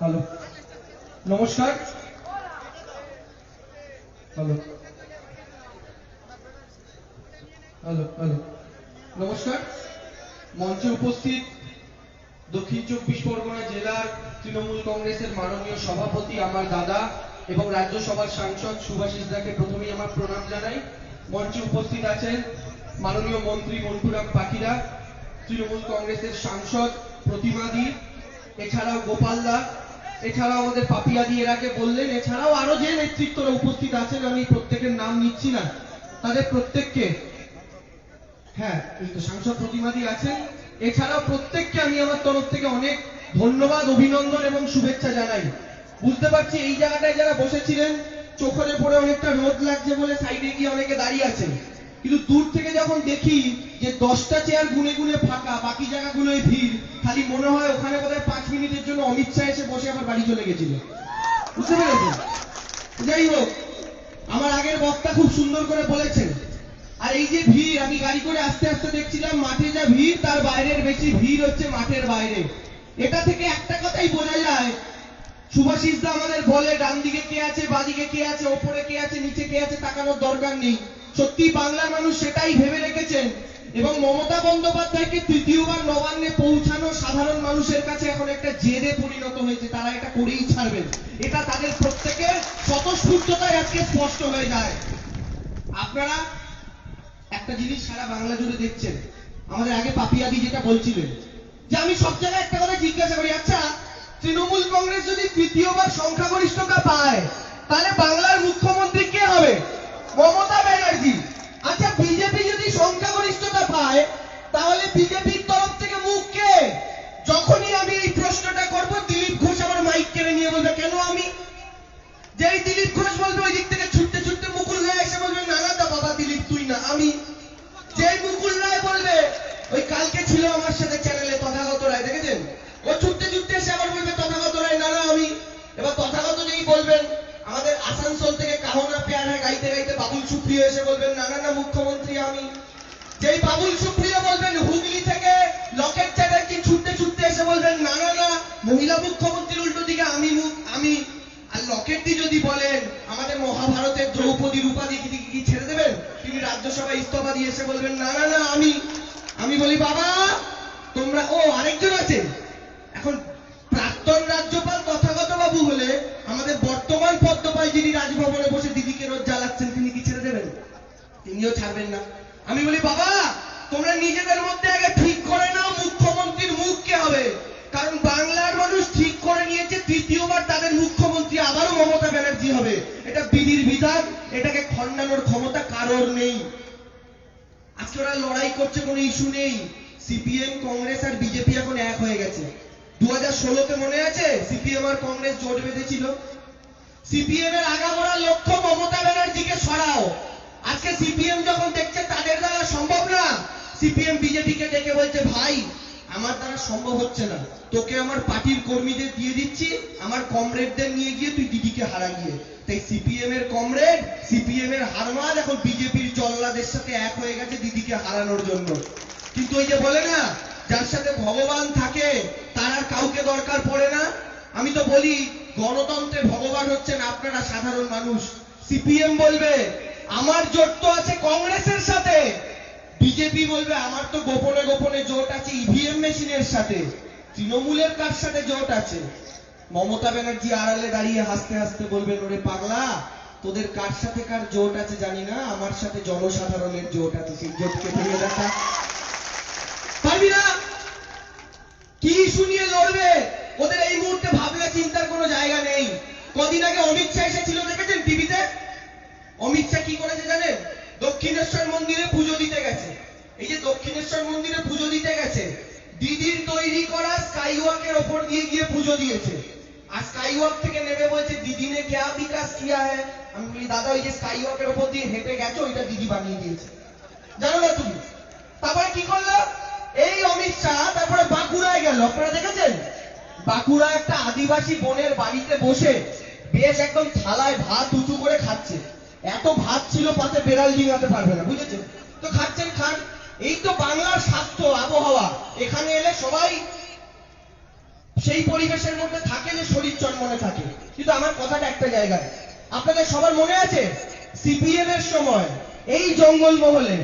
Hello নমস্কার। Hello hello hello নমস্কার। মঞ্চে উপস্থিত দক্ষিণ চব্বিশ পরগনা জেলার তৃণমূল কংগ্রেসের মাননীয় সভাপতি আমার দাদা এবং রাজ্যসভার সাংসদ সুভাষিস দাকে প্রথমেই আমার প্রণাম জানাই। মঞ্চে উপস্থিত আছেন মাননীয় মন্ত্রী মন্টুরাম পাখিরা, তৃণমূল কংগ্রেসের সাংসদ প্রতিমাদি এছাড়াও গোপাল দা এছাড়াও আমাদের পাপিয়াদি এর আগে বললেন, এছাড়াও আরও যে নেতৃত্বরা উপস্থিত আছেন, আমি প্রত্যেকের নাম নিচ্ছি না। তাদের প্রত্যেককে হ্যাঁ সাংসদ প্রতিমাদি আছেন। এছাড়াও প্রত্যেককে আমি আমার তরফ থেকে অনেক ধন্যবাদ, অভিনন্দন এবং শুভেচ্ছা জানাই। বুঝতে পারছি এই জায়গাটায় যারা বসেছিলেন, চোখরে পড়ে অনেকটা রোদ লাগছে বলে সাইডে গিয়ে অনেকে দাঁড়িয়ে আছেন। কিন্তু দূর থেকে যখন দেখি যে দশটা চেয়ার গুনে গুনে ফাঁকা, বাকি জায়গাগুলোয় ভিড়, খালি মনে হয় ওখানে বোধহয় পাঁচ মিনিটের জন্য অমিত শাহ এসে বসে আবার বাড়ি চলে গেছিল। বুঝতে পেরেছেন? যাই হোক, আমার আগের বক্তা খুব সুন্দর করে বলেছেন, আর এই যে ভিড়, আমি গাড়ি করে আস্তে আস্তে দেখছিলাম মাঠে যা ভিড়, তার বাইরের বেশি ভিড় হচ্ছে মাঠের বাইরে। এটা থেকে একটা কথাই বোঝা যায়, সুভাষিস দা আমাদের বলে ডান দিকে কে আছে, বাদিকে কে আছে, ওপরে কে আছে, নিচে কে আছে, তাকানোর দরকার নেই। সত্যি বাংলার মানুষ সেটাই ভেবে রেখেছেন। এবং মমতা বন্দ্যোপাধ্যায়কে তৃতীয়বার নবান্নে পৌঁছানো সাধারণ মানুষের কাছে এখন একটা জেদে পরিণত হয়েছে, তারা এটা করেই ছাড়বেন। এটা তাদের প্রত্যেকের স্বতঃস্ফূর্ততায় আজকে স্পষ্ট হয়ে যায়। আপনারা একটা জিনিস সারা বাংলা জুড়ে দেখছেন। আমাদের আগে পাপিয়াদি যেটা বলছিলেন, যে আমি সব জায়গায় একটা কথা জিজ্ঞাসা করি আচ্ছা তৃণমূল কংগ্রেস যদি তৃতীয়বার সংখ্যাগরিষ্ঠতা পায়, তাহলে বাংলার মুখ্যমন্ত্রী কে হবে? মমতা ব্যানার্জি। আচ্ছা বিজেপি যদি সংখ্যাগরিষ্ঠতা পায়, তাহলে বিজেপির তরফ থেকে মুখ কে? যখনই আমি এই প্রশ্নটা করব, দিলীপ ঘোষ আমার মাইক কেড়ে নিয়ে বলবে, কেন আমি? যেই দিলীপ ঘোষ বলবে, ওই দিক থেকে ছুটতে ছুটতে মুকুল রায় এসে বলবে, না না দা বাবা দিলীপ, তুই না, আমি। যেই মুকুল রায় বলবে, ওই কালকে ছিল আমার সাথে চ্যানেলে তথাগত রায়, দেখেছেন? ও ছুটতে ছুটতে এসে আবার সুপ্রিয় এসে বলবেন না না না মুখ্যমন্ত্রী, আমি যেই বাবুল সুপ্রিয় বলবেন, হুগলি থেকে লকেট চ্যাটার্জি ছুটতে ছুটতে এসে বলবেন না না না মহিলা মুখ্যমন্ত্রীর উল্টো দিকে আমি মুখ আমি আর লকেটদি যদি বলেন, আমাদের মহাভারতের দ্রৌপদীর উপাধি কি কি ছেড়ে দেবেন? তিনি রাজ্যসভায় ইস্তফা দিয়ে এসে বলবেন না না না, আমি আমি বলি, বাবা, তোমরা ও, আরেকজন আছে খণ্ডানোর ক্ষমতা কারোর নেই। আজকে ওরা লড়াই করছে কোনো ইস্যু নেই। সিপিএম, কংগ্রেস আর বিজেপি এখন এক হয়ে গেছে। দু হাজার ষোলোতে মনে আছে সিপিএম আর কংগ্রেস জোট বেঁধেছিল? সিপিএম এর আগামোড়া লক্ষ্য মমতা ব্যানার্জিকে সরাও। আজকে সিপিএম যখন দেখছে তাদের দ্বারা সম্ভব না। সিপিএম বিজেপিকে ডেকে বলছে, ভাই আমার দ্বারা সম্ভব হচ্ছে না। তোকে আমার পার্টির কর্মীদের দিয়ে দিচ্ছি, আমার কমরেডদের নিয়ে গিয়ে তুই দিদিকে হারা গিয়ে। তাই সিপিএম এর কমরেড সিপিএম এর হারমাদ এখন বিজেপির জল্লাদের সাথে এক হয়ে গেছে দিদিকে হারানোর জন্য। কিন্তু ওই যে বলে না, যার সাথে ভগবান থাকে, তার আর কাউকে দরকার পড়ে না। আমি তো বলি, গণতন্ত্রে ভগবান হচ্ছেন আপনারা সাধারণ মানুষ। সিপিএম বলবে, আমার জোট তো আছে কংগ্রেসের সাথে। বিজেপি বলবে, আমার তো গোপনে গোপনে জোট আছে ইভিএম মেশিনের সাথে। তৃণমূলের কার সাথে জোট আছে? মমতা ব্যানার্জি আড়ালে দাঁড়িয়ে হাসতে হাসতে বলবেন, ওরে পাগলা, তোদের কার সাথে কার জোট আছে জানি না, আমার সাথে জনসাধারণের জোট আছে, সেই জোটকে ভেঙে দেখা পারবি না? কি শুনিয়ে লড়বে? ওদের এই মুহূর্তে ভাবনা চিন্তার কোনো জায়গা নেই। কদিন আগে অমিত শাহ এসেছিল, দেখেছেন টিভিতে? অমিত শাহ কি করেছে জানেন? দক্ষিণেশ্বর মন্দিরে পুজো দিতে গেছে। এই যে দক্ষিণেশ্বর মন্দিরে পুজো দিতে গেছে, দিদির তৈরি করা স্কাইওয়াকের ওপর দিয়ে গিয়ে পুজো দিয়েছে। আর স্কাইওয়াক থেকে নেমে বলছে, দিদি নে, ক্যা বিকাশ কিয়া হ্যায়? আমি বলি, দাদা, ওই যে স্কাইওয়াকের ওপর দিয়ে হেঁটে গেছো, ওইটা দিদি বানিয়ে দিয়েছে। জানো না তুমি? তারপরে কি করল? এই অমিত শাহ তারপরে বাঁকুড়ায় গেল। আপনারা দেখেছেন? বাঁকুড়া একটা আদিবাসী বোনের বাড়িতে বসে বেশ একদম থালায় ভাত উঁচু করে খাচ্ছে। এত ভাত ছিল পাতে বেড়াল ডিঙাতে পারবে না বুঝেছেন তো খাচ্ছেন খান। এই তো বাংলার স্বাস্থ্য, আবহাওয়া। এখানে এলে সবাই সেই পরিবেশের মধ্যে থাকে যে শরীর চন্মনে থাকে। কিন্তু আমার কথাটা একটা জায়গায়। আপনাদের সবার মনে আছে? সিপিএম এর সময় এই জঙ্গলমহলে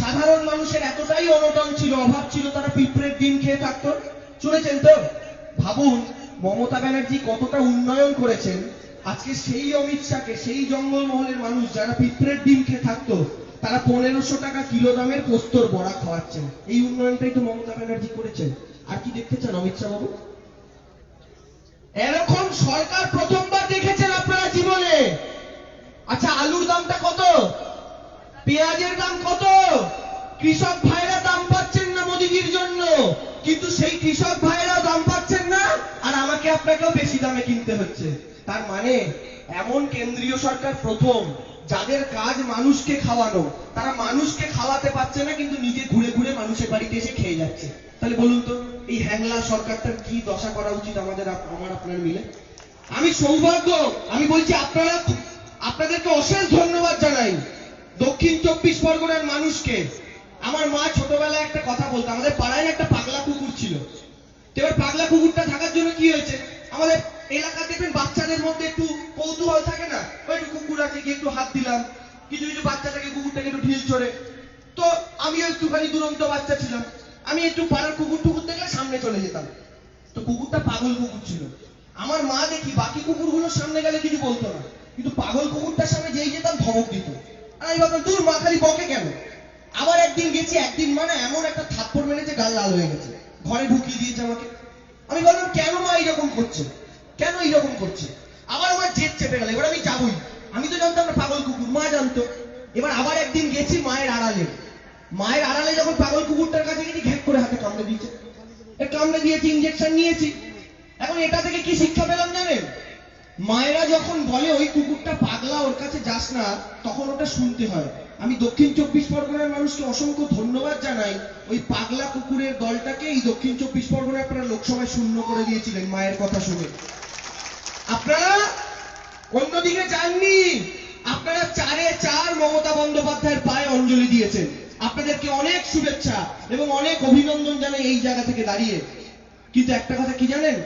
সাধারণ মানুষের এতটাই অনটন ছিল, অভাব ছিল, তারা পিঁপড়ের ডিম খেয়ে থাকতো। শুনেছেন তো? ভাবুন, মমতা ব্যানার্জি কতটা উন্নয়ন করেছেন। আজকে সেই অমিত শাহকে, সেই জঙ্গলমহলের মানুষ যারা পিঁপড়ের ডিম খেয়ে থাকতো, তারা পনেরোশো টাকা কিলো দামের পোস্তর বড়া খাওয়াচ্ছেন। এই উন্নয়নটাই তো মমতা ব্যানার্জি করেছেন। আর কি দেখতে চান অমিত শাহ বাবু? এরকম সরকার প্রথমবার দেখেছেন আপনারা জীবনে? আচ্ছা আলুর দামটা কত? পেঁয়াজের দাম কত? কৃষক ভাইরা দাম পাচ্ছেন না মোদিজির জন্য। কিন্তু সেই কৃষক ভাইরাও দাম পাচ্ছেন না, আর আমাকে আপনাকেও বেশি দামে কিনতে হচ্ছে। তার মানে এমন কেন্দ্রীয় সরকার প্রথম যাদের কাজ মানুষকে খাওয়ানো। তারা মানুষকে খাওয়াতে পারছে না, কিন্তু নিজে ঘুরে ঘুরে মানুষের বাড়িতে এসে খেয়ে যাচ্ছে। তাহলে বলুন তো, এই হ্যাংলা সরকারটার কি দশা করা উচিত আমাদের আমার আপনার মিলে? আমি সৌভাগ্য, আমি বলছি আপনারা আপনাদেরকে অশেষ ধন্যবাদ জানাই। দক্ষিণ চব্বিশ পরগনার মানুষকে। আমার মা ছোটবেলায় একটা কথা বলতো, আমাদের পাড়ায় একটা পাগলা কুকুর ছিল। এবার পাগলা কুকুরটা থাকার জন্য কি হয়েছে? আমাদের এলাকা দেখবেন বাচ্চাদের মধ্যে একটু কৌতূহল থাকে না? ওই একটু কুকুর আছে গিয়ে একটু হাত দিলাম। কিছু কিছু বাচ্চা থাকে কুকুরটাকে একটু ঢিল চড়ে। তো আমিও একটুখানি দুরন্ত বাচ্চা ছিলাম। আমি একটু পাড়ার কুকুর টুকুর দেখলে সামনে চলে যেতাম। তো কুকুরটা পাগল কুকুর ছিল। আমার মা দেখি, বাকি কুকুরগুলোর সামনে গেলে কিছু বলতো না। কিন্তু পাগল কুকুরটার সামনে যেই যেতাম, ধমক দিত। আর আমি ভাবতাম, দূর, মা, খালি বকে কেন? আবার একদিন গেছি, একদিন মানে এমন একটা থাপ্পড় মেরেছে, গাল লাল হয়ে গেছে। ঘরে ঢুকিয়ে দিয়েছে আমাকে। আমি বললাম, কেন মা এইরকম করছে? কেন এইরকম করছে? আবার আমার জেদ চেপে গেল, এবার আমি যাবই। আমি তো জানতাম না পাগল কুকুর, মা জানতো। এবার আবার একদিন গেছি মায়ের আড়ালে। মায়ের আড়ালে যখন পাগল কুকুরটার কাছে গেছি, ঘ্যাক করে হাতে কামড়ে দিয়েছে। কামড়ে দিয়েছি ইঞ্জেকশন নিয়েছি। এখন এটা থেকে কি শিক্ষা পেলাম জানেন? মায়েরা যখন বলে, ওই কুকুরটা পাগলা, ওর কাছে যাস না, তখন ওটা শুনতে হয়। আমি দক্ষিণ চব্বিশ পরগনার মানুষকে অসংখ্য ধন্যবাদ জানাই। ওই পাগলা কুকুরের দলটাকে এই দক্ষিণ চব্বিশ পরগনায় আপনারা লোকসভায় শূন্য করে দিয়েছিলেন মায়ের কথা শুনে। আপনারা অন্যদিকে যাননি। আপনারা চারে চার মমতা বন্দ্যোপাধ্যায়ের পায়ে অঞ্জলি দিয়েছেন। আপনাদেরকে অনেক শুভেচ্ছা এবং অনেক অভিনন্দন জানাই এই জায়গা থেকে দাঁড়িয়ে। কিন্তু একটা কথা কি জানেন?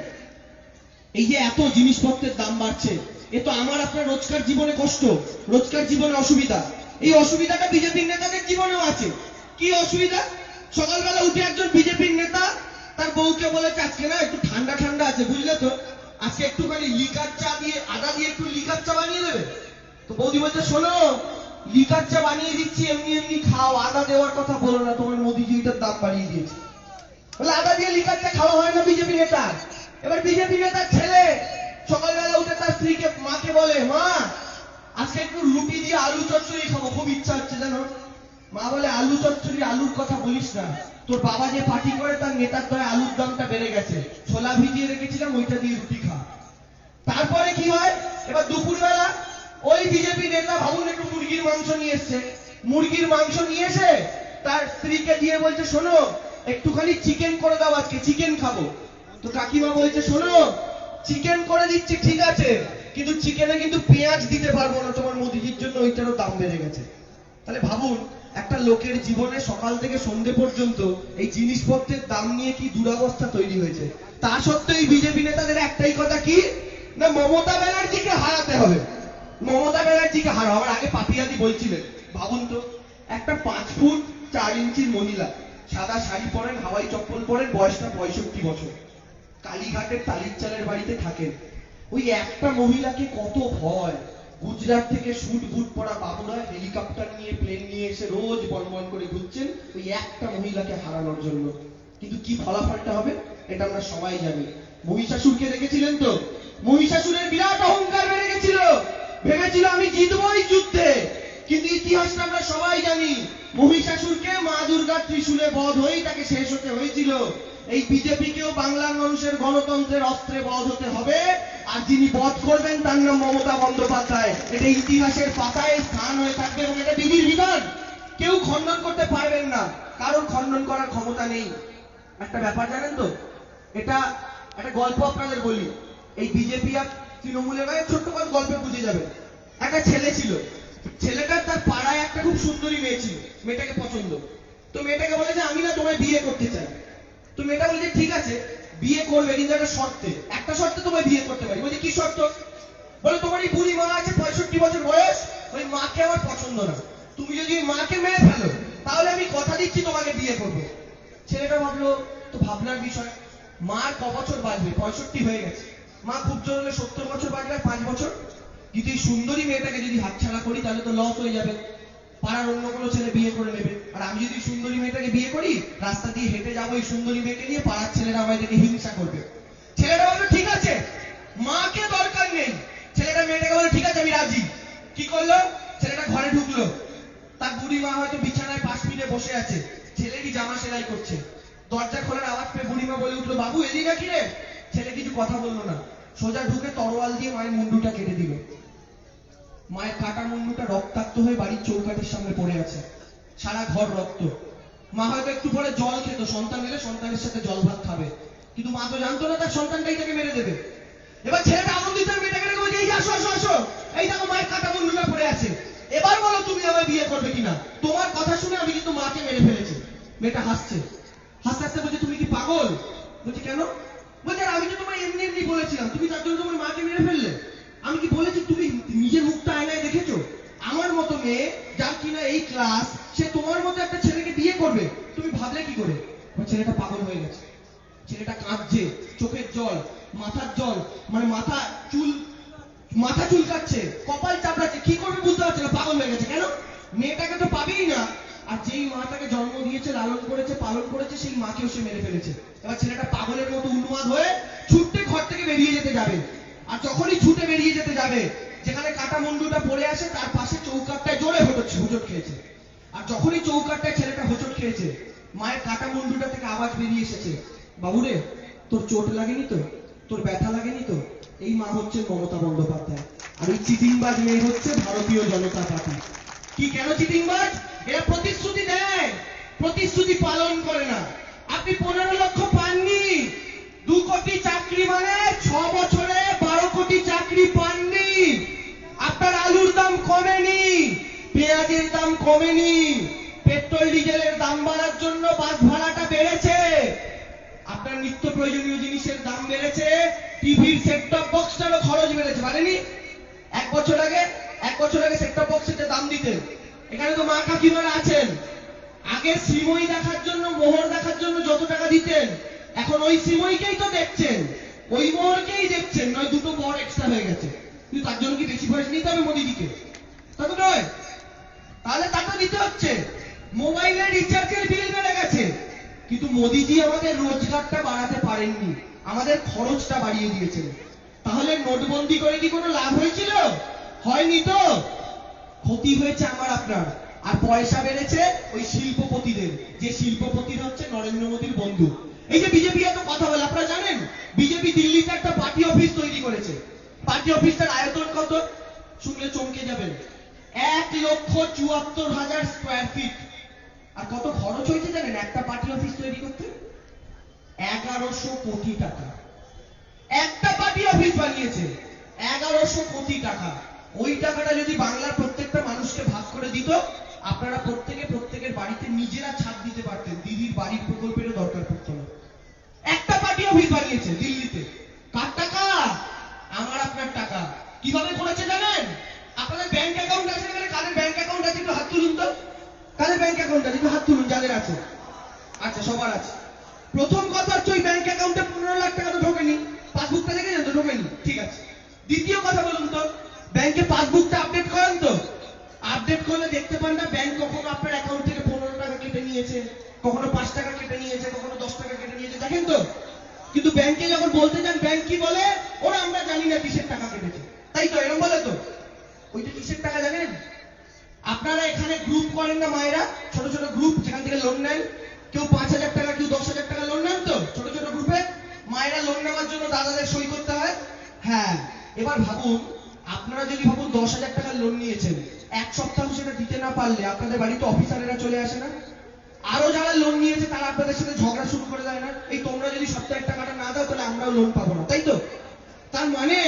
এই যে এত জিনিসপত্রের দাম বাড়ছে, এ তো আমার আপনার রোজকার জীবনে কষ্ট, রোজকার জীবনে অসুবিধা। এই অসুবিধাটা বিজেপির নেতাদের জীবনেও আছে। কি অসুবিধা? সকালবেলা উঠে একজন বিজেপির নেতা তার বউকে বলেছে, আজকে না একটু ঠান্ডা ঠান্ডা আছে, বুঝলে তো? আজকে একটুখানি লিকার চা দিয়ে, আদা দিয়ে একটু লিকার চা বানিয়ে দেবে? তো বৌদি বলছে, শোনো, লিকার চা বানিয়ে দিচ্ছি, এমনি এমনি খাও, আদা দেওয়ার কথা বলো না, তোমার মোদিজি এটার দাম বাড়িয়ে দিয়েছে। বলে, আদা দিয়ে লিকার চা খাওয়া হয় না বিজেপি নেতা এবার বিজেপি নেতার ছেলে সকালবেলা উঠে তার স্ত্রীকে, মাকে বলে, মা, আজকে একটু রুটি দিয়ে আলু চচ্চড়ি খাব, খুব ইচ্ছা হচ্ছে জানো। মা বলে, আলু চচ্চড়ি, আলুর কথা বলিস না। তোর বাবা যে পার্টি করে, তার নেতার দয়ে আলুর দামটা বেড়ে গেছে। ছোলা ভিজিয়ে রেখেছিলাম, ওইটা দিয়ে রুটি খা। তারপরে কি হয়? এবার দুপুরবেলা ওই বিজেপি নেতা ভাবুন, একটু মুরগির মাংস নিয়ে এসছে। মুরগির মাংস নিয়ে এসে তার স্ত্রীকে দিয়ে বলছে, শোনো, একটুখানি চিকেন করে দাও আজকে চিকেন খাব। তো কাকিমা বলছে, শোনো চিকেন করে দিচ্ছি, ঠিক আছে, কিন্তু চিকেনে কিন্তু পেঁয়াজ দিতে পারব না, তোমার মোদিজির জন্য, ওইটারও দাম বেড়ে গেছে। তাহলে ভাবুন একটা লোকের জীবনে সকাল থেকে সন্ধে পর্যন্ত এই জিনিসপত্রের দাম নিয়ে কি দুরবস্থা তৈরি হয়েছে? তা সত্ত্বেও বিজেপি নেতাদের একটাই কথা কি? না, মমতা ব্যানার্জিকে হারাতে হবে। মমতা ব্যানার্জিকে হারাও আমার আগে পাপিয়াদি বলছিলেন। ভাবুন তো, একটা পাঁচ ফুট চার ইঞ্চির মহিলা, সাদা শাড়ি পরেন, হাওয়াই চপ্পল পরেন বয়সটা পঁয়ষট্টি বছর। কালীঘাটের তালির চালের বাড়িতে থাকেন। ওই একটা মহিলাকে কত ভয়। গুজরাট থেকে শুট বুট পরা বাবুরা হেলিকপ্টার নিয়ে প্লেন নিয়ে এসে রোজ বনবন করে ঘুরছেন ওই একটা মহিলাকে হারানোর জন্য। কিন্তু কি ফলাফলটা হবে, এটা আমরা সবাই জানি। মহিষাসুরকে দেখেছিলেন তো? মহিষাসুরের বিরাট অহংকার বেড়ে গেছিল। ভেবেছিল, আমি জিতবই যুদ্ধে। কিন্তু ইতিহাসটা আমরা সবাই জানি, মহিষাসুরকে মা দুর্গার ত্রিশূলে বধ হয়েই তাকে শেষ হতে হয়েছিল। এই বিজেপিকেও বাংলার মানুষের গণতন্ত্রের অস্ত্রে বধ হতে হবে। আর যিনি বধ করবেন, তার নাম মমতা বন্দ্যোপাধ্যায়। এটা ইতিহাসের পাতায় স্থান হয়ে থাকবে এবং এটা বিধির বিধান। কেউ খণ্ডন করতে পারবেন না। কারোর খণ্ডন করার ক্ষমতা নেই। একটা ব্যাপার জানেন তো? এটা একটা গল্প আপনাদের বলি। এই বিজেপি আর তৃণমূলের গায়ে ছোট্ট করে গল্পে বুঝে যাবে একটা ছেলে ছিল। ছেলেটার তার পাড়ায় একটা খুব সুন্দরী মেয়ে ছিল। মেয়েটাকে পছন্দ। তো মেয়েটাকে বলেছে আমি না তোমায় বিয়ে করতে চাই। তো মেয়েটা বলছে, ঠিক আছে, বিয়ে করবে, কিন্তু একটা শর্তে। একটা শর্তে তোমায় বিয়ে করতে পারি। বলছি, কি শর্ত? বলে, তোমার এই বুড়ি মা আছে, পঁয়ষট্টি বছর বয়স। ওই মাকে আমার পছন্দ না। তুমি যদি মাকে মেরে ফেলো, তাহলে আমি কথা দিচ্ছি তোমাকে বিয়ে করব। ছেলেটা ভাবলো, তো ভাবনার বিষয়। মার ক বছর বাজবে পঁয়ষট্টি হয়ে গেছে। মা খুব জোর হলে সত্তর বছর আর পাঁচ বছর? কিন্তু এই সুন্দরী মেয়েটাকে যদি হাতছাড়া করি, তাহলে তো লস হয়ে যাবে। পাড়ার অন্য কোনো ছেলে বিয়ে করে নেবে। আর আমি যদি সুন্দরী মেয়েটাকে বিয়ে করি, রাস্তা দিয়ে হেঁটে যাব এই সুন্দরী মেয়েকে নিয়ে পাড়ার ছেলেরা আমায় দেখে হিংসা করবে। ছেলেটা বলল ঠিক আছে, মাকে দরকার নেই। ছেলেটা মেয়েটাকে বলে, ঠিক আছে, আমি রাজি। কি করল? ছেলেটা ঘরে ঢুকলো। তার বুড়ি মা হয়তো বিছানায় পাশ ফিরে বসে আছে। ছেলেটি জামা সেলাই করছে? দরজা খোলার আওয়াজ পেয়ে বুড়িমা বলে উঠল, বাবু, এলি নাকি রে? ছেলে কিছু কথা বলল না। সোজা ঢুকে তরোয়াল দিয়ে মায়ের মুন্ডুটা কেটে দিল। মায়ের কাটা মুন্ডুটা রক্তাক্ত হয়ে বাড়ির চৌকাঠের সামনে পড়ে আছে। সারা ঘর রক্ত। মা হয়তো একটু পরে জল খেত সন্তান এলে সন্তানের সাথে জল ভাত খাবে। কিন্তু মা তো জানতো না তার সন্তানটাই তাকে মেরে দেবে। এবার ছেলেটা আনন্দিত মেয়েটাকে রেখে বলছে, এই আসো আসো আসো। এই দেখো মায়ের কাটা মুন্ডুটা পড়ে আছে। এবার বলো তুমি আমায় বিয়ে করবে কিনা? তোমার কথা শুনে আমি কিন্তু মাকে মেরে ফেলেছি। মেয়েটা হাসছে। হাসতে হাসতে বলছে তুমি কি পাগল? বলছি কেন? বলছে "আর আমি তো তোমার এমনি এমনি বলেছিলাম। তুমি তার জন্য তোমার মাকে মেরে ফেললে? আমি কি বলেছি, তুমি নিজের মুখটা আয়নায় দেখেছ? আমার মতো মেয়ে যার কিনা এই ক্লাস সে তোমার মতো একটা ছেলেকে বিয়ে করবে। তুমি ভাবলে কি করে? ওই ছেলেটা পাগল হয়ে গেছে। ছেলেটা কাঁদছে, চোখের জল, মাথার জল মানে মাথা চুল, মাথা চুলকাচ্ছে, কপাল চাপড়াচ্ছে, কি করবে বুঝতে পারছে না, পাগল হয়ে গেছে। কেন? মেয়েটাকে তো পাবেই না। আর যেই মা তাকে জন্ম দিয়েছে, লালন করেছে, পালন করেছে, সেই মাকেও সে মেরে ফেলেছে। এবার ছেলেটা পাগলের মতো উন্মাদ হয়ে ছুটতে ঘর থেকে বেরিয়ে যেতে যাবে। আর যখনই ছুটে বেরিয়ে যেতে যাবে, যেখানে কাটা মুন্ডুটা পড়ে আসে তার পাশে চৌকাটটায় জোরে হতো হোঁচট খেয়েছে। আর যখনই চৌকাটটায় ছেলেটা হোঁচট খেয়েছে, মায়ের কাটা মুন্ডুটা থেকে আওয়াজ বেরিয়ে এসেছে, বাবুরে, তোর চোট লাগেনি তো? তোর ব্যথা লাগেনি তো? এই মা হচ্ছে মমতা বন্দ্যোপাধ্যায়। আর ওই চিটিংবাজ মেয়ে হচ্ছে ভারতীয় জনতা পার্টি। কি কেন চিটিংবাজ? এরা প্রতিশ্রুতি দেয়। প্রতিশ্রুতি পালন করে না। আপনি পনেরো লক্ষ পাননি। দু কোটি চাকরি মানে ছ বছরে বারো কোটি চাকরি পাননি আপনার আলুর দাম কমেনি পেঁয়াজের দাম কমেনি। পেট্রোল, ডিজেলের দাম বাড়ার জন্য বাস ভাড়াটা বেড়েছে। আপনার নিত্য প্রয়োজনীয় জিনিসের দাম বেড়েছে। টিভির সেট টপ বক্সটারও খরচ বেড়েছে বাড়েনি এক বছর আগে, এক বছর আগে সেট টপ বক্সের দাম দিতেন, এখানে তো মা কাকিমারা আছেন। আগে সিমই দেখার জন্য, মোহর দেখার জন্য যত টাকা দিতেন, এখন ওই সিমইকেই তো দেখছেন। ওই মোহরকেই দেখছেন, নয়, দুটো মোহর এক্সট্রা হয়ে গেছে। কিন্তু তার জন্য কি বেশি পয়সা নিতে হবে মোদিজিকে? তা তো নয়। দিতে হচ্ছে। মোবাইলের রিচার্জের বিল বেড়ে গেছে। কিন্তু মোদিজি আমাদের রোজগারটা বাড়াতে পারেননি। আমাদের খরচটা বাড়িয়ে দিয়েছেন। তাহলে নোটবন্দি করে কি কোনো লাভ হয়েছিল? হয়নি তো। ক্ষতি হয়েছে আমার আপনার। আর পয়সা বেড়েছে ওই শিল্পপতিদের। যে শিল্পপতিরা হচ্ছে নরেন্দ্র মোদীর বন্ধু। এই যে বিজেপি এত কথা বলে, আপনারা জানেন? বিজেপি দিল্লিতে একটা পার্টি অফিস তৈরি করেছে। পার্টি অফিসটার আয়তন কত? শুনলে চমকে যাবেন। এক লক্ষ চুয়াত্তর হাজার স্কোয়ার ফিট আর কত খরচ হয়েছে জানেন? একটা পার্টি অফিস তৈরি করতে? এগারোশো কোটি টাকা। একটা পার্টি অফিস বানিয়েছে। এগারোশো কোটি টাকা। ওই টাকাটা যদি বাংলার প্রত্যেকটা মানুষকে ভাগ করে দিত, আপনারা প্রত্যেকে প্রত্যেকের বাড়িতে নিজেরা ছাদ দিতে পারতেন। দিদির বাড়ির প্রকল্পেরও দরকার পড়তো না। একটা পার্টি অফিস বানিয়েছে দিল্লিতে। কার টাকা? আমার আপনার টাকা। কীভাবে করেছে জানেন আপনাদের ব্যাংক অ্যাকাউন্ট আছে এখানে কাদের ব্যাংক অ্যাকাউন্ট আছে একটু হাত তুলুন তো কাদের ব্যাংক অ্যাকাউন্ট আছে একটু হাত তুলুন যাদের আছে আচ্ছা সবার আছে। প্রথম কথা হচ্ছে ওই ব্যাংক অ্যাকাউন্টে পনেরো লাখ টাকা তো ঢোকেনি পাসবুকটা দেখেছেন তো ঢোকেনি, ঠিক আছে। দ্বিতীয় কথা বলুন তো ব্যাংকে পাসবুকটা আপডেট করেন তো? আপডেট করলে দেখতে পান না ব্যাংক কখনো আপনার অ্যাকাউন্ট থেকে পনেরো টাকা কেটে নিয়েছে, কখনো পাঁচ টাকা কেটে নিয়েছে, কখনো দশ টাকা কেটে নিয়েছে, দেখেন তো? কিন্তু ব্যাংকে যখন বলতে যান ব্যাংক কি বলে? ওরা আমরা জানি না কিসের টাকা কেটেছে। তাই তো এরকম বলে তো? ওইটা কিসের টাকা জানেন? আপনারা এখানে গ্রুপ করেন না মায়েরা, ছোট ছোট গ্রুপ যেখান থেকে লোন নেন। কেউ পাঁচ হাজার টাকা, কেউ দশ হাজার টাকা লোন নেন তো? ছোট ছোট গ্রুপে মায়েরা লোন নেওয়ার জন্য দাদাদের সই করতে হয়। হ্যাঁ এবার ভাবুন, আপনারা যদি ভাবুন দশ হাজার টাকা লোন নিয়েছেন, এক সপ্তাহ সেটা দিতে না পারলে আপনাদের বাড়িতে অফিসারেরা চলে আসে না? আরও যারা লোন নিয়েছে তারা আপনাদের সাথে ঝগড়া শুরু করে দেয় না। এই তোমরা যদি সপ্তাহের টাকাটা না দাও, তাহলে আমরাও লোন পাবো না, তাই তো? তার মানে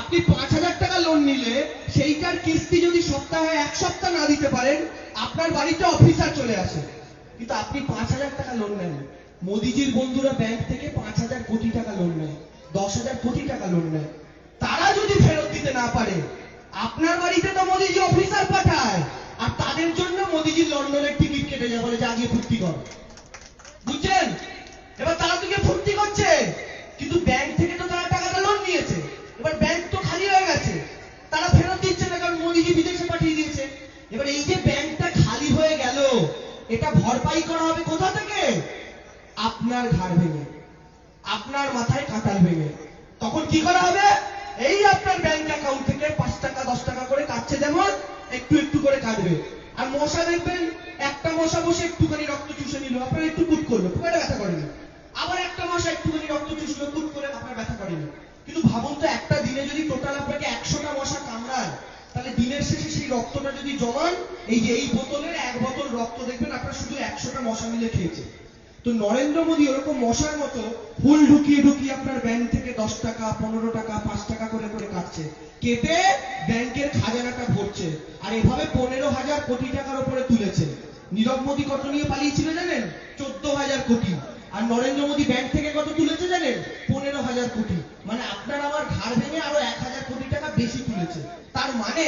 আপনি পাঁচ হাজার টাকা লোন নিলে সেইটার কিস্তি যদি সপ্তাহে এক সপ্তাহ না দিতে পারেন, আপনার বাড়িতে অফিসার চলে আসে। কিন্তু আপনি পাঁচ হাজার টাকা লোন নেন। মোদিজির বন্ধুরা ব্যাংক থেকে পাঁচ হাজার কোটি টাকা লোন নেয়, দশ হাজার কোটি টাকা লোন নেয়। তারা যদি ফেরত দিতে না পারে, আপনার বাড়িতে তো মোদিজি অফিসার পাঠায়, আর তাদের জন্য মোদিজি লন্ডনের টিকিট কেটে যায় বলে যে আগে ফুর্তি কর। বুঝছেন? এবার তারা তো গিয়ে ফুর্তি করছে। কিন্তু ব্যাংক থেকে তো তারা টাকাটা লোন নিয়েছে। এবার ব্যাংক তো খালি হয়ে গেছে। তারা ফেরত দিচ্ছে না, কারণ মোদিজি বিদেশে পাঠিয়ে দিয়েছে। এবার এই যে গেল এটা ভরপাই করা হবে কোথা থেকে? আপনার ঘাড় ভেঙে, আপনার মাথায় কাঁটাল ভেঙে। তখন কি করা হবে? এই আপনার ব্যাংক অ্যাকাউন্ট থেকে পাঁচ টাকা, দশ টাকা করে কাটছে যেমন, একটু একটু করে কাটবে। আর মশা দেখবেন, একটা মশা বসে একটুখানি রক্ত চুষে নিল, আপনার একটু কুট করল খুব একটা ব্যথা করেনি। আবার একটা মশা একটুখানি রক্ত চুষলো, কুট করে আপনার ব্যথা করেনি। কিন্তু ভাবুন তো, একটা দিনে যদি টোটাল আপনাকে একশোটা মশা কামড়ায় তাহলে দিনের শেষে সেই রক্তটা যদি জমান এই যে এই বোতলের এক বোতল রক্ত দেখবেন আপনার শুধু একশোটা মশা মিলে খেয়েছে। তো নরেন্দ্র মোদী ওরকম মশার মতো ফুল ঢুকিয়ে ঢুকিয়ে আপনার ব্যাংক থেকে দশ টাকা, পনেরো টাকা, পাঁচ টাকা করে করে কাটছে। কেটে ব্যাংকের খাজানাটা ভরছে। আর এভাবে পনেরো হাজার কোটি টাকার উপরে তুলেছে। নীরব মোদী কত নিয়ে পালিয়েছিল জানেন? চোদ্দ হাজার কোটি। আর নরেন্দ্র মোদী ব্যাংক থেকে কত তুলেছে জানেন? পনেরো হাজার কোটি। মানে আপনার আমার ঘাড় ভেঙে আরও এক হাজার কোটি টাকা বেশি তুলেছে। তার মানে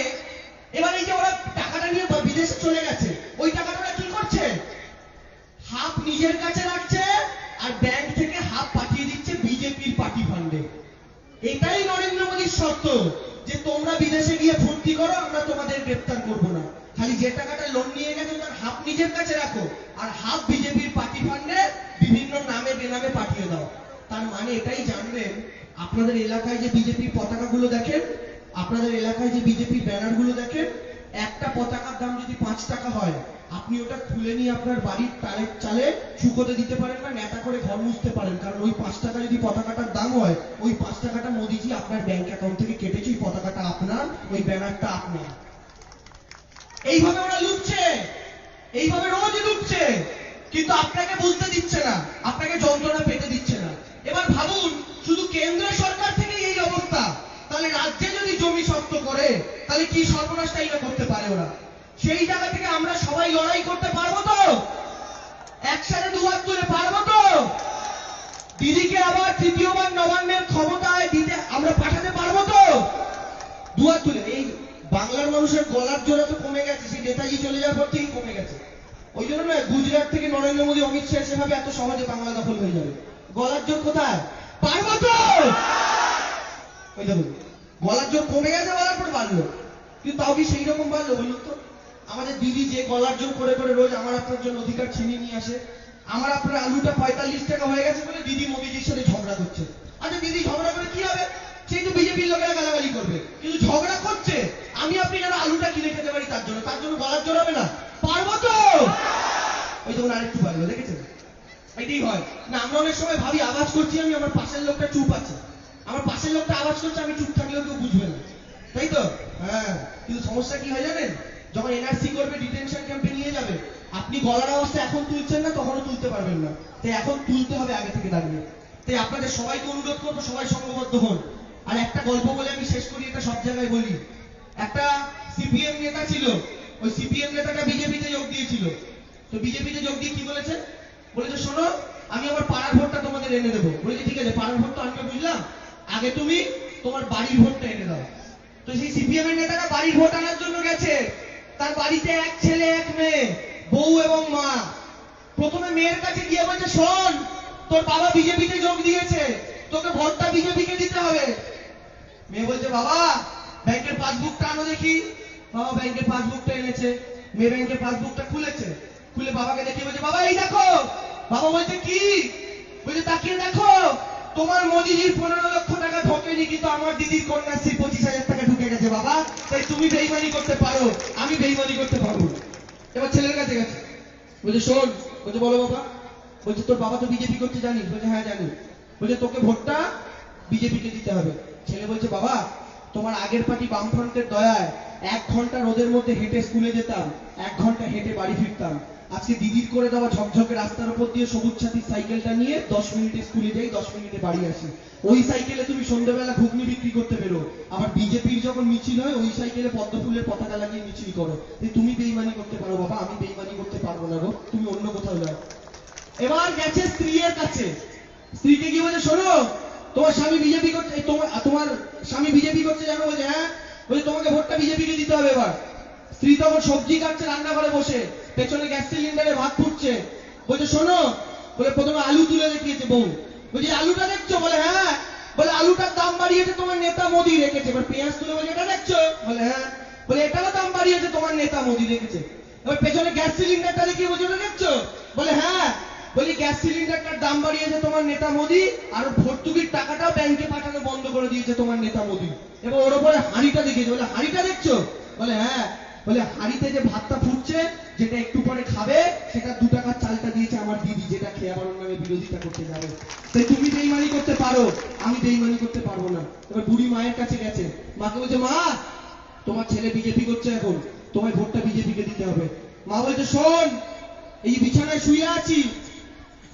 এবার এই যে ওরা টাকাটা নিয়ে বিদেশে চলে গেছে, ওই টাকাটা ওরা কি করছে? হাফ নিজের কাছে রাখছে আর ব্যাংক থেকে হাফ পাঠিয়ে দিচ্ছে বিজেপির পার্টি ফান্ডে এটাই নরেন্দ্র মোদীর শর্ত, যে তোমরা বিদেশে গিয়ে ফুর্তি করো, আমরা তোমাদের গ্রেপ্তার করব না। খালি যে টাকাটা লোন নিয়ে গেছো তার হাফ নিজের কাছে রাখো আর হাফ বিজেপির পার্টি ফান্ডে বিভিন্ন নামে বেনামে পাঠিয়ে দাও। তার মানে এটাই জানবেন, আপনাদের এলাকায় যে বিজেপির পতাকাগুলো দেখেন আপনাদের এলাকায় যে বিজেপির ব্যানারগুলো দেখেন, একটা পতাকার দাম যদি পাঁচ টাকা হয়, আপনি ওটা খুলে নিয়ে আপনার বাড়ির টালের চালে শুকোতে দিতে পারেন না নেতা করে ঘর মুছতে পারেন। কারণ ওই পাঁচ টাকা যদি পতাকাটার দাম হয়, ওই পাঁচ টাকাটা মোদিজি আপনার ব্যাংক অ্যাকাউন্ট থেকে কেটেছে, ওই পতাকাটা আপনার, ওই ব্যানারটা আপনার। এইভাবে ওরা লুটছে। এইভাবে রোজ লুটছে। কিন্তু আপনাকে বুঝতে দিচ্ছে না, আপনাকে যন্ত্রণা পেতে দিচ্ছে না। এবার ভাবুন, শুধু কেন্দ্র সরকার থেকে এই অবস্থা। তাহলে রাজ্যে যদি জমি শক্ত করে, তাহলে কি সর্বনাশটাই না করতে পারে ওরা? সেই জায়গা থেকে আমরা সবাই লড়াই করতে পারব তো? একসাথে দুহাত তুলে পারব তো? দিদিকে আবার তৃতীয়বার নবান্নের ক্ষমতায় দিতে আমরা পাঠাতে পারব তো? দুহাত তুলে। এই বাংলার মানুষের গলার জোড়া তো কমে গেছে, সেই নেতাজি চলে যাওয়ার পর থেকেই কমে গেছে। ওই জন্য না গুজরাট থেকে নরেন্দ্র মোদী, অমিত শাহ সেভাবে এত সহজে বাংলা দখল হয়ে যাবে। গলার জোর কোথায়? পারব তো? ওই দেখুন। গলার জোর কমে গেছে বলার পর বাড়লো কিন্তু তাও কি সেই রকম বাড়লো বলুন তো? আমাদের দিদি যে গলার জোর করে করে রোজ আমার আপনার জন্য অধিকার ছিনিয়ে নিয়ে আসে, আমার আপনার আলুটা পঁয়তাল্লিশ টাকা হয়ে গেছে বলে দিদি মোদিজির সাথে ঝগড়া করছে। আচ্ছা দিদি ঝগড়া করে কি হবে? সেই তো বিজেপির লোকেরা গালাগালি করবে। কিন্তু ঝগড়া করছে। আমি আপনি যেন আলুটা কিনে খেতে পারি তার জন্য তার জন্য গলার জোর হবে না। পারব তো? ওই তখন আরেকটু পারল দেখেছেন? এটাই হয়। না, আমরা অনেক সময় ভাবি, আওয়াজ করছি আমি, আমার পাশের লোকটা চুপ আছে। আমার পাশের লোকটা আওয়াজ করছে, আমি চুপ থাকলেও কেউ বুঝবে না। তাই তো? হ্যাঁ। কিন্তু সমস্যা কি হয় জানেন? যখন এনআরসি করবে ডিটেনশন ক্যাম্পে নিয়ে যাবে, আপনি গলার আওয়াজটা এখন তুলছেন না, তখনও তুলতে পারবেন না। তাই এখন তুলতে হবে আগে থেকে দাঁড়িয়ে তাই আপনাদের সবাইকে অনুরোধ করব, সবাই সংঘবদ্ধ হন। আর একটা গল্প বলে আমি শেষ করি, এটা সব জায়গায় বলি। একটা সিপিএম নেতা ছিল, ওই সিপিএম নেতাটা বিজেপিতে যোগ দিয়েছিল। তো বিজেপিতে যোগ দিয়ে কি বলেছে? বলেছে, শোনো, আমি আমার পাড়ার ভোটটা তোমাদের এনে দেবো। বলেছে, ঠিক আছে, পাড়ার ভোট তো আমি বুঝলাম। আগে তুমি তোমার বাড়ির ভোটটা এনে দাও। তো সেই সিপিএম এর নেতাটা বাড়ির ভোট আনার জন্য গেছে। তার বাড়িতে এক ছেলে, এক মেয়ে, বউ এবং মা। প্রথমে মেয়ের কাছে গিয়ে বলছে, শোন, তোর বাবা বিজেপিতে যোগ দিয়েছে। তোকে ভোটটা বিজেপিকে দিতে হবে। মেয়ে বলছে, বাবা, ব্যাংকের পাসবুকটা আনো দেখি। বাবা ব্যাংকের পাসবুকটা এনেছে। মেয়ে ব্যাংকের পাসবুকটা খুলেছে। খুলে বাবাকে দেখিয়ে বলছে, বাবা, এই দেখো। বাবা বলছে, কি? বলছে, তাকিয়ে দেখো। তোমার মোদিজির পনেরো লক্ষ টাকা ঢোকেনি কিন্তু আমার দিদির কন্যাশ্রী পঁচিশ হাজার টাকা ঢুকে গেছে বাবা। তাই তুমি বেইমানি করতে পারো, আমি বেইমানি করতে পারব এবার ছেলের কাছে গেছে। বলছে, শোন, বলছে, বলো বাবা, বলছে, তোর বাবা তো বিজেপি করছে, জানিস? বলছে হ্যাঁ জানি। বলছে, তোকে ভোটটা বিজেপিকে দিতে হবে। ছেলে বলছে, বাবা, তোমার আগের পার্টি বামফ্রন্টের দয়ায় এক ঘণ্টা রোদের মধ্যে হেঁটে স্কুলে যেতাম, এক ঘণ্টা হেঁটে বাড়ি ফিরতাম। আজকে দিদির করে দেওয়া ঝকঝকে রাস্তার উপর দিয়ে সবুজ সাথী সাইকেলটা নিয়ে দশ মিনিটে স্কুলে যাই, দশ মিনিটে বাড়ি আসি। ওই সাইকেলে তুমি সন্ধ্যাবেলা ঘুগনি বিক্রি করতে বেরো। আবার বিজেপির যখন মিছিল হয়, ওই সাইকেলে পদ্ম ফুলের পতাকা লাগিয়ে মিছিল করো। যে তুমি বেইমানি করতে পারো বাবা, আমি বেইমানি করতে পারব না গো, তুমি অন্য কোথাও যাও। এবার গেছে স্ত্রীর কাছে। স্ত্রীকে কি বলছে, শোনো, তোমার স্বামী বিজেপি করছে তোমার তোমার স্বামী বিজেপি করছে জানো? বলছে হ্যাঁ। বলছে, তোমাকে ভোটটা বিজেপিকে দিতে হবে এবার। স্ত্রী তখন সবজি কাটছে রান্না করে বসে। পেছনে গ্যাস সিলিন্ডারে ভাত ফুটছে। বলছে, শোনো। বলে, প্রথমে আলু তুলে দেখিয়েছে বউ। বলছে, আলুটা দেখছ? বলে হ্যাঁ। বলে, আলুটার দাম বাড়িয়েছে তোমার নেতা মোদি রেখেছে। এবার পেঁয়াজ তুলে বলে এটা দেখছ? বলে হ্যাঁ। বলে, এটারও দাম বাড়িয়েছে তোমার নেতা মোদি রেখেছে। এবার পেছনে গ্যাস সিলিন্ডারটা দেখিয়ে বলছে ওটা দেখছ? বলে হ্যাঁ। বলি, গ্যাস সিলিন্ডারটার দাম বাড়িয়েছে তোমার নেতা মোদি আর ভর্তুকির টাকাটাও ব্যাংকে পাঠানো বন্ধ করে দিয়েছে তোমার নেতা মোদি। এবার ওর উপরে হাঁড়িটা দেখিয়েছে। বলে, হাঁড়িটা দেখছ? বলে হ্যাঁ। বলে, হাঁড়িতে যে ভাতটা ফুটছে, যেটা একটু পরে খাবে, সেটা দু টাকার চালটা দিয়েছে আমার দিদি, যেটা খেয়ে ওর নামে বিরোধিতা করতে যাবে। তাই তুমি বেইমানি করতে পারো, আমি বেইমানি করতে পারব না। এবার বুড়ি মায়ের কাছে গেছে। মাকে বলছে, মা, তোমার ছেলে বিজেপি করছে এখন। তোমায় ভোটটা বিজেপিকে দিতে হবে। মা বলছে, শোন, এই বিছানায় শুয়ে আছি।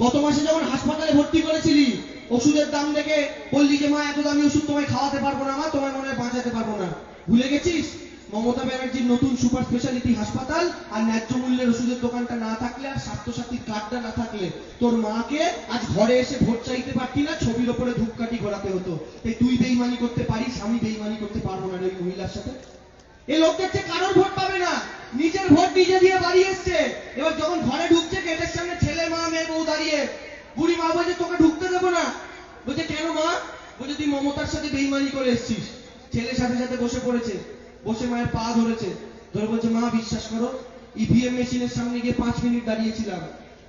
গত মাসে যখন হাসপাতালে ভর্তি করেছিলি, ওষুধের দাম দেখে বললি যে, মা, এত দামি ওষুধ তোমায় খাওয়াতে পারব না, মা, তোমায় মনে হয় বাঁচাতে পারব না। ভুলে গেছিস? মমতা ব্যানার্জির নতুন সুপার স্পেশালিটি হাসপাতাল আর ন্যায্য মূল্যের ওষুধের দোকানটা না থাকলে আর স্বাস্থ্যসাথীর কার্ডটা না থাকলে। তোর মাকে আজ ঘরে এসে ভোট চাইতে পারতি না, ছবির ওপরে ধূপকাঠি ঘোরাতে হতো। তাই তুই বেইমানি করতে পারিস, আমি বেইমানি করতে পারব না ওই মহিলার সাথে। এই লোক দেখছে কারোর ভোট পাবে না, নিজের ভোট নিজে দিয়ে বাড়ি এসছে। এবার যখন ঘরে ঢুকছে, গেটের সামনে ছেলে, মা, মেয়ে, বউ দাঁড়িয়ে, বুড়ি মা, বলছে তোকে ঢুকতে দেবো না। বলছে, কেন মা? বলছে, তুই মমতার সাথে বেইমানি করে এসছিস। ছেলের সাথে সাথে বসে পড়েছে। বসে মায়ের পা ধরেছে। ধরে বলছে, মা, বিশ্বাস করো ইভিএম মেশিনের সামনে গিয়ে পাঁচ মিনিট দাঁড়িয়েছিলাম।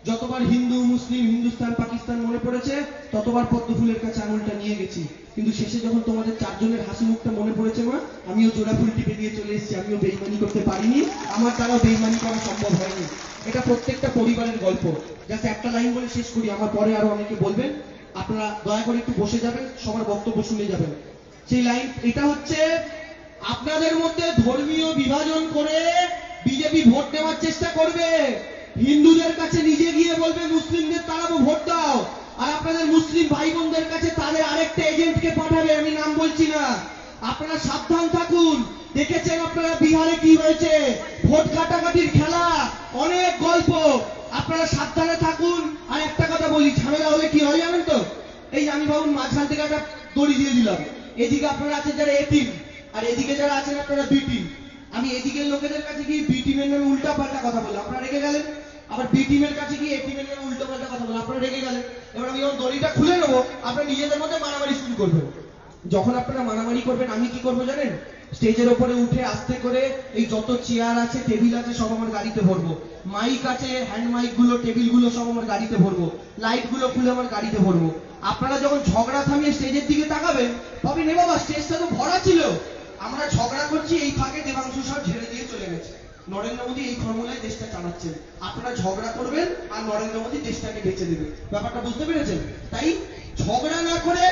যতবার হিন্দু, মুসলিম, হিন্দুস্তান, পাকিস্তান মনে পড়েছে, ততবার পদ্ম ফুলের কাছে আঙুলটা নিয়ে গেছি। কিন্তু শেষে যখন তোমাদের চারজনের হাসি মুখটা মনে পড়েছে, মা, আমিও জোড়া ফুল টিপে দিয়ে চলে এসেছি। আমিও বেইমানি করতে পারিনি। আমার দ্বারাও বেইমানি করা সম্ভব হয়নি। এটা প্রত্যেকটা পরিবারের গল্প। জাস্ট একটা লাইন বলে শেষ করি। আমার পরে আরও অনেকে বলবেন। আপনারা দয়া করে একটু বসে যাবেন, সবার বক্তব্য শুনে যাবেন। সেই লাইন, এটা হচ্ছে আপনাদের মধ্যে ধর্মীয় বিভাজন করে বিজেপি ভোট নেওয়ার চেষ্টা করবে। হিন্দুদের কাছে নিজে গিয়ে বলবে, মুসলিমদের তারাবো ভোট দাও। আর আপনাদের মুসলিম ভাই বোনদের কাছে তাদের আরেকটা এজেন্টকে পাঠাবে, আমি নাম বলছি না। আপনারা সাবধান থাকুন। দেখেছেন আপনারা বিহারে কি হয়েছে? ভোট কাটাকাটির খেলা, অনেক গল্প। আপনারা সাবধানে থাকুন। আর একটা কথা বলি, ঝামেলা হলে কি হয় জানেন তো? এই আমি ভাবুন মাঝখান থেকে একটা দড়ি দিয়ে দিলাম। এদিকে আপনারা আছেন যারা এ টিম আর এদিকে যারা আছেন আপনারা বি টিম আমি এদিকের লোকেদের কাছে গিয়ে বি টিমের নামে উল্টা পাল্টা কথা বললাম। আপনারা রেগে গেলেন। আবার বি টিমের কাছে গিয়ে এ টিমের নামে উল্টো পাল্টা কথা বললাম। আপনারা রেগে গেলেন। এবার আমি যখন দড়িটা খুলে নেব আপনারা নিজেদের মধ্যে মারামারি শুরু করবেন। যখন আপনারা মারামারি করবেন, আমি কি করব জানেন? স্টেজের ওপরে উঠে আস্তে করে এই যত চেয়ার আছে, টেবিল আছে, সব আমার গাড়িতে ভরবো। মাইক আছে হ্যান্ড মাইকগুলো, টেবিলগুলো সব আমার গাড়িতে ভরবো। লাইটগুলো খুলে আমার গাড়িতে ভরবো। আপনারা যখন ঝগড়া থামিয়ে স্টেজের দিকে তাকাবেন ভাবেন এ বাবা স্টেজটা তো ভরা ছিল। আমরা ঝগড়া করছি, এই ফাঁকে দেবাংশু সব ঝেড়ে দিয়ে চলে গেছে। নরেন্দ্র মোদী এই ফর্মুলায় দেশটা চালাচ্ছেন। আপনারা ঝগড়া করবেন আর নরেন্দ্র মোদী দেশটাকে বেঁচে দেবে। ব্যাপারটা বুঝতে পেরেছেন? তাই ঝগড়া না করে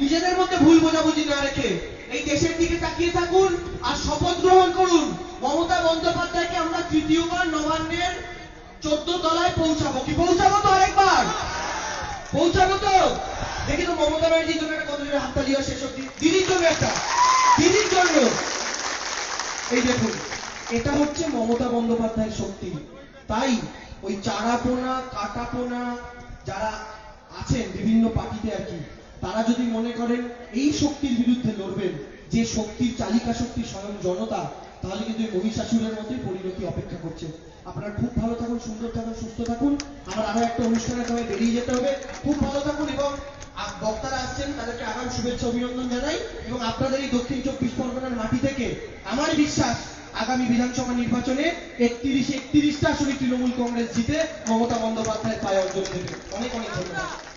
নিজেদের মধ্যে ভুল বোঝাবুঝি না রেখে এই দেশের দিকে তাকিয়ে থাকুন আর শপথ গ্রহণ করুন। মমতা বন্দ্যোপাধ্যায়কে আমরা তৃতীয়বার নবান্নের চোদ্দ তলায় পৌঁছাবো। কি পৌঁছাবো তো আরেকবার? পৌঁছাবো তো? দেখি তো মমতা ব্যানার্জির জন্য একটা কত হাততালি হয় অব্দি দিদির জন্য একটা। দিদির জন্য। এই দেখুন, এটা হচ্ছে মমতা বন্দ্যোপাধ্যায়ের শক্তি। তাই ওই চারাপোনা, কাটাপোনা যারা আছেন বিভিন্ন পার্টিতে আর কি, তারা যদি মনে করেন এই শক্তির বিরুদ্ধে লড়বেন, যে শক্তির, চালিকা শক্তি স্বয়ং জনতা তাহলে কিন্তু এই মহিষাসুরের মতোই পরিণতি অপেক্ষা করছে। আপনারা খুব ভালো থাকুন, সুন্দর থাকুন, সুস্থ থাকুন। আমার আরও একটা অনুষ্ঠানে সবাই বেরিয়ে যেতে হবে। খুব ভালো থাকুন এবং বক্তারা আসছেন, তাদেরকে আগাম শুভেচ্ছা, অভিনন্দন জানাই এবং আপনাদের এই দক্ষিণ চব্বিশ পরগনার মাটি থেকে আমার বিশ্বাস আগামী বিধানসভা নির্বাচনে একত্রিশ, একত্রিশটা আসলে তৃণমূল কংগ্রেস জিতে মমতা বন্দ্যোপাধ্যায়ের পায়ে অঞ্জলি দেবে। অনেক অনেক ধন্যবাদ।